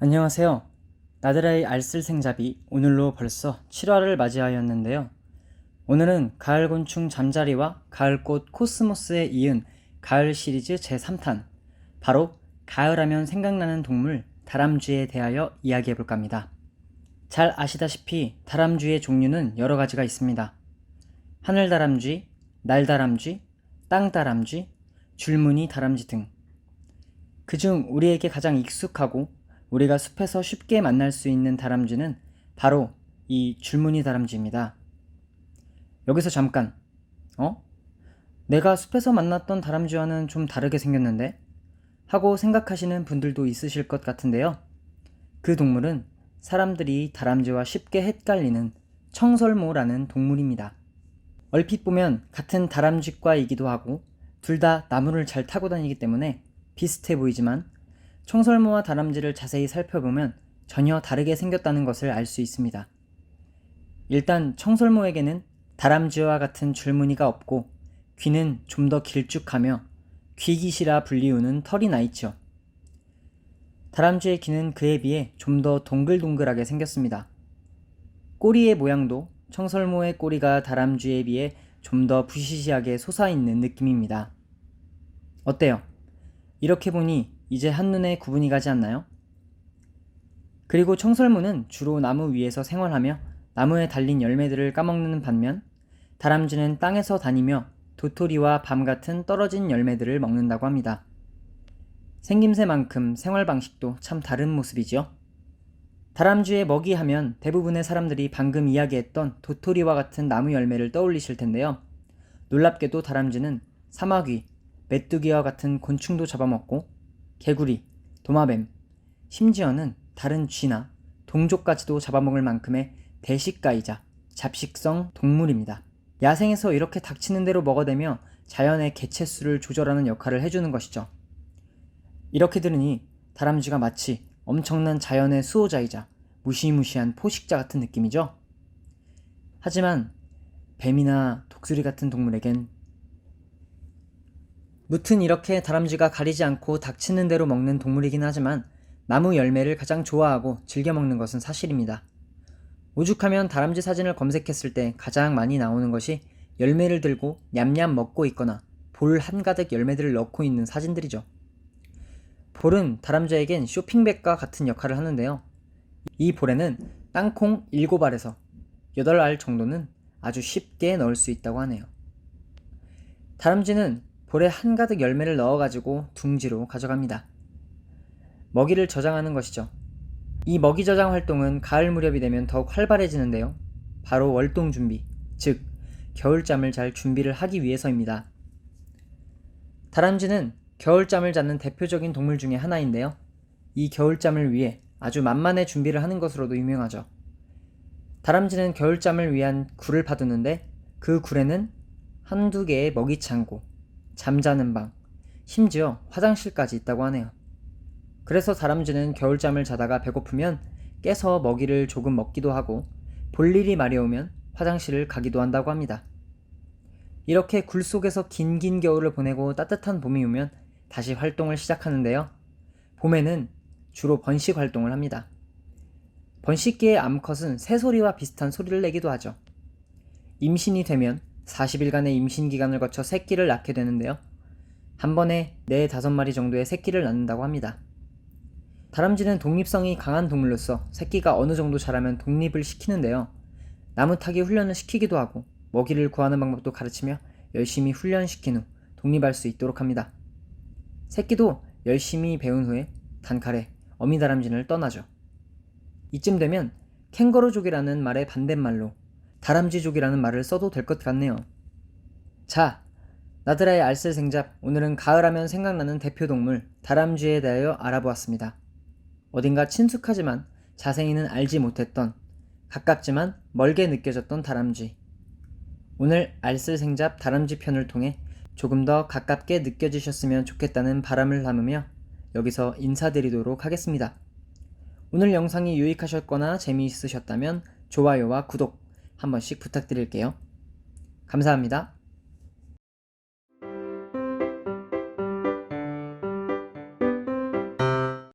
안녕하세요. 나드라의 알쓸생잡이 오늘로 벌써 7화를 맞이하였는데요. 오늘은 가을곤충 잠자리와 가을꽃 코스모스에 이은 가을 시리즈 제3탄 바로 가을하면 생각나는 동물 다람쥐에 대하여 이야기해 볼까 합니다. 잘 아시다시피 다람쥐의 종류는 여러 가지가 있습니다. 하늘 다람쥐, 날 다람쥐, 땅 다람쥐, 줄무늬 다람쥐 등. 그중 우리에게 가장 익숙하고 우리가 숲에서 쉽게 만날 수 있는 다람쥐는 바로 이 줄무늬 다람쥐입니다. 여기서 잠깐, 어? 내가 숲에서 만났던 다람쥐와는 좀 다르게 생겼는데? 하고 생각하시는 분들도 있으실 것 같은데요. 그 동물은 사람들이 다람쥐와 쉽게 헷갈리는 청설모라는 동물입니다. 얼핏 보면 같은 다람쥐과이기도 하고 둘 다 나무를 잘 타고 다니기 때문에 비슷해 보이지만 청설모와 다람쥐를 자세히 살펴보면 전혀 다르게 생겼다는 것을 알 수 있습니다. 일단 청설모에게는 다람쥐와 같은 줄무늬가 없고 귀는 좀 더 길쭉하며 귀깃이라 불리우는 털이 나 있죠. 다람쥐의 귀는 그에 비해 좀 더 동글동글하게 생겼습니다. 꼬리의 모양도 청설모의 꼬리가 다람쥐에 비해 좀 더 부시시하게 솟아있는 느낌입니다. 어때요? 이렇게 보니 이제 한눈에 구분이 가지 않나요? 그리고 청설모는 주로 나무 위에서 생활하며 나무에 달린 열매들을 까먹는 반면 다람쥐는 땅에서 다니며 도토리와 밤 같은 떨어진 열매들을 먹는다고 합니다. 생김새만큼 생활 방식도 참 다른 모습이지요. 다람쥐의 먹이 하면 대부분의 사람들이 방금 이야기했던 도토리와 같은 나무 열매를 떠올리실 텐데요. 놀랍게도 다람쥐는 사마귀, 메뚜기와 같은 곤충도 잡아먹고 개구리, 도마뱀, 심지어는 다른 쥐나 동족까지도 잡아먹을 만큼의 대식가이자 잡식성 동물입니다. 야생에서 이렇게 닥치는 대로 먹어대며 자연의 개체수를 조절하는 역할을 해주는 것이죠. 이렇게 들으니 다람쥐가 마치 엄청난 자연의 수호자이자 무시무시한 포식자 같은 느낌이죠. 하지만 뱀이나 독수리 같은 동물에겐 무튼 이렇게 다람쥐가 가리지 않고 닥치는 대로 먹는 동물이긴 하지만 나무 열매를 가장 좋아하고 즐겨 먹는 것은 사실입니다. 오죽하면 다람쥐 사진을 검색했을 때 가장 많이 나오는 것이 열매를 들고 냠냠 먹고 있거나 볼 한가득 열매들을 넣고 있는 사진들이죠. 볼은 다람쥐에겐 쇼핑백과 같은 역할을 하는데요. 이 볼에는 땅콩 7알에서 8알 정도는 아주 쉽게 넣을 수 있다고 하네요. 다람쥐는 볼에 한가득 열매를 넣어가지고 둥지로 가져갑니다. 먹이를 저장하는 것이죠. 이 먹이 저장 활동은 가을 무렵이 되면 더욱 활발해지는데요. 바로 월동 준비, 즉, 겨울잠을 잘 준비를 하기 위해서입니다. 다람쥐는 겨울잠을 자는 대표적인 동물 중의 하나인데요. 이 겨울잠을 위해 아주 만만의 준비를 하는 것으로도 유명하죠. 다람쥐는 겨울잠을 위한 굴을 파두는데 그 굴에는 한두 개의 먹이 창고, 잠자는 방, 심지어 화장실까지 있다고 하네요. 그래서 다람쥐는 겨울잠을 자다가 배고프면 깨서 먹이를 조금 먹기도 하고 볼 일이 마려우면 화장실을 가기도 한다고 합니다. 이렇게 굴 속에서 긴긴 겨울을 보내고 따뜻한 봄이 오면 다시 활동을 시작하는데요. 봄에는 주로 번식 활동을 합니다. 번식기의 암컷은 새소리와 비슷한 소리를 내기도 하죠. 임신이 되면 40일간의 임신 기간을 거쳐 새끼를 낳게 되는데요. 한 번에 4, 5마리 정도의 새끼를 낳는다고 합니다. 다람쥐는 독립성이 강한 동물로서 새끼가 어느 정도 자라면 독립을 시키는데요. 나무 타기 훈련을 시키기도 하고 먹이를 구하는 방법도 가르치며 열심히 훈련시킨 후 독립할 수 있도록 합니다. 새끼도 열심히 배운 후에 단칼에 어미 다람쥐를 떠나죠. 이쯤 되면 캥거루족이라는 말의 반대말로 다람쥐족이라는 말을 써도 될 것 같네요. 자, 나드라의 알쓸생잡 오늘은 가을하면 생각나는 대표 동물 다람쥐에 대하여 알아보았습니다. 어딘가 친숙하지만 자세히는 알지 못했던 가깝지만 멀게 느껴졌던 다람쥐. 오늘 알쓸생잡 다람쥐 편을 통해 조금 더 가깝게 느껴지셨으면 좋겠다는 바람을 담으며 여기서 인사드리도록 하겠습니다. 오늘 영상이 유익하셨거나 재미있으셨다면 좋아요와 구독 한 번씩 부탁드릴게요. 감사합니다.